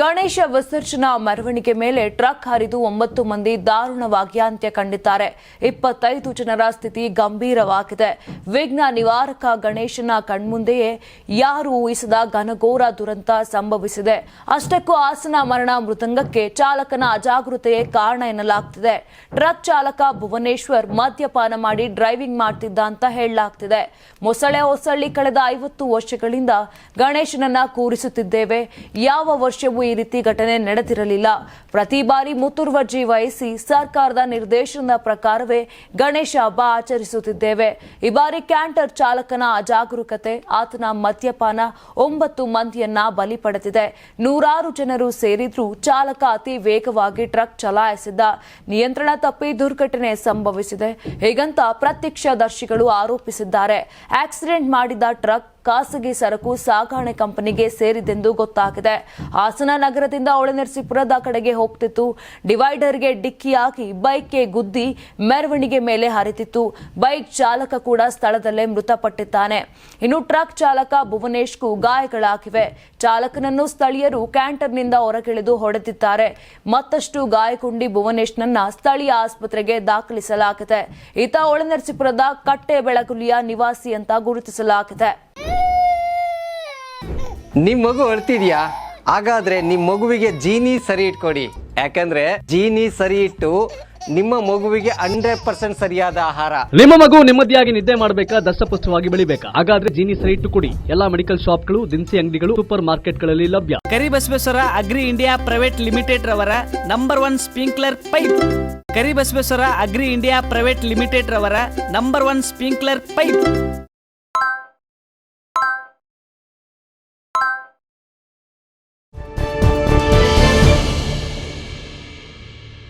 ಗಣೇಶ ವಿಸರ್ಜನಾ ಮೆರವಣಿಗೆ ಮೇಲೆ ಟ್ರಕ್ ಹರಿದು ಒಂಬತ್ತು ಮಂದಿ ದಾರುಣವಾಗಿ ಅಂತ್ಯ ಕಂಡಿದ್ದಾರೆ. ಇಪ್ಪತ್ತೈದು ಜನರ ಸ್ಥಿತಿ ಗಂಭೀರವಾಗಿದೆ. ವಿಘ್ನ ನಿವಾರಕ ಗಣೇಶನ ಕಣ್ಮುಂದೆಯೇ ಯಾರು ಊಹಿಸದ ಘನಘೋರ ದುರಂತ ಸಂಭವಿಸಿದೆ. ಅಷ್ಟಕ್ಕೂ ಹಾಸನ ಮರಣ ಮೃದಂಗಕ್ಕೆ ಚಾಲಕನ ಅಜಾಗೃತೆಯೇ ಕಾರಣ ಎನ್ನಲಾಗ್ತಿದೆ. ಟ್ರಕ್ ಚಾಲಕ ಭುವನೇಶ್ವರ್ ಮದ್ಯಪಾನ ಮಾಡಿ ಡ್ರೈವಿಂಗ್ ಮಾಡ್ತಿದ್ದ ಅಂತ ಹೇಳಲಾಗ್ತಿದೆ. ಮೊಸಳೆ ಹೊಸಳ್ಳಿ ಕಳೆದ ಐವತ್ತು ವರ್ಷಗಳಿಂದ ಗಣೇಶನನ್ನ ಕೂರಿಸುತ್ತಿದ್ದೇವೆ. ಯಾವ ವರ್ಷವೂ ಈ ರೀತಿ ಘಟನೆ ನಡೆದಿರಲಿಲ್ಲ. ಪ್ರತಿ ಬಾರಿ ಮುತುರ್ವರ್ಜಿ ವಹಿಸಿ ಸರ್ಕಾರದ ನಿರ್ದೇಶನದ ಪ್ರಕಾರವೇ ಗಣೇಶ ಹಬ್ಬ ಆಚರಿಸುತ್ತಿದ್ದೇವೆ. ಈ ಬಾರಿ ಕ್ಯಾಂಟರ್ ಚಾಲಕನ ಅಜಾಗರೂಕತೆ, ಆತನ ಮದ್ಯಪಾನ ಒಂಬತ್ತು ಮಂದಿಯನ್ನ ಬಲಿ ಪಡೆದಿದೆ. ನೂರಾರು ಜನರು ಸೇರಿದ್ರೂ ಚಾಲಕ ಅತಿ ವೇಗವಾಗಿ ಟ್ರಕ್ ಚಲಾಯಿಸಿದ್ದ. ನಿಯಂತ್ರಣ ತಪ್ಪಿ ದುರ್ಘಟನೆ ಸಂಭವಿಸಿದೆ. ಹೀಗಂತ ಪ್ರತ್ಯಕ್ಷದರ್ಶಿಗಳು ಆರೋಪಿಸಿದ್ದಾರೆ. ಆಕ್ಸಿಡೆಂಟ್ ಮಾಡಿದ ಟ್ರಕ್ ಖಾಸಗಿ ಸರಕು ಸಾಗಣೆ ಕಂಪನಿಗೆ ಸೇರಿದೆಂದು ಗೊತ್ತಾಗಿದೆ. ಹಾಸನ ನಗರದಿಂದ ಒಳನರಸೀಪುರದ ಕಡೆಗೆ ಹೋಗ್ತಿತ್ತು. ಡಿವೈಡರ್ಗೆ ಡಿಕ್ಕಿಯಾಗಿ ಬೈಕ್ಗೆ ಗುದ್ದಿ ಮೆರವಣಿಗೆ ಮೇಲೆ ಹರಿತಿತ್ತು. ಬೈಕ್ ಚಾಲಕ ಕೂಡ ಸ್ಥಳದಲ್ಲೇ ಮೃತಪಟ್ಟಿದ್ದಾನೆ. ಇನ್ನು ಟ್ರಕ್ ಚಾಲಕ ಭುವನೇಶ್ಗೂ ಗಾಯಗಳಾಗಿವೆ. ಚಾಲಕನನ್ನು ಸ್ಥಳೀಯರು ಕ್ಯಾಂಟರ್ನಿಂದ ಹೊರಗಿಳಿದು ಹೊಡೆದಿದ್ದಾರೆ. ಮತ್ತಷ್ಟು ಗಾಯಗೊಂಡಿ ಭುವನೇಶ್ನನ್ನ ಸ್ಥಳೀಯ ಆಸ್ಪತ್ರೆಗೆ ದಾಖಲಿಸಲಾಗಿದೆ. ಈತ ಒಳನರಸೀಪುರದ ಕಟ್ಟೆ ಬೆಳಗುಲಿಯ ನಿವಾಸಿ ಅಂತ ಗುರುತಿಸಲಾಗಿದೆ. ನಿಮ್ ಮಗು ಅಳ್ತಿದ್ಯಾ ಹಾಗಾದ್ರೆ ನಿಮ್ ಮಗುವಿಗೆ ಜೀನಿ ಸರಿ ಇಟ್ಕೊಡಿ. ಯಾಕಂದ್ರೆ ಜೀನಿ ಸರಿ ಇಟ್ಟು ನಿಮ್ಮ ಮಗುವಿಗೆ ಹಂಡ್ರೆಡ್ ಪರ್ಸೆಂಟ್ ಸರಿಯಾದ ಆಹಾರ. ನಿಮ್ಮ ಮಗು ನೆಮ್ಮದಿಯಾಗಿ ನಿದ್ದೆ ಮಾಡಬೇಕಾ ದಷ್ಟಪುಷ್ಟವಾಗಿ ಬೆಳಿಬೇಕಾ? ಹಾಗಾದ್ರೆ ಜೀನಿ ಸರಿ ಇಟ್ಟು ಕೊಡಿ. ಎಲ್ಲಾ ಮೆಡಿಕಲ್ ಶಾಪ್ಗಳು ದಿನಸಿ ಅಂಗಡಿಗಳು ಸೂಪರ್ ಮಾರ್ಕೆಟ್ಗಳಲ್ಲಿ ಲಭ್ಯ Karibasaveshwara agri India private limited ರವರ number one sprinkler pipe. Karibasaveshwara agri India private limited ರವರ ನಂಬರ್ ಒನ್ ಸ್ಪ್ರಿಂಕ್ಲರ್ ಪೈಪ್.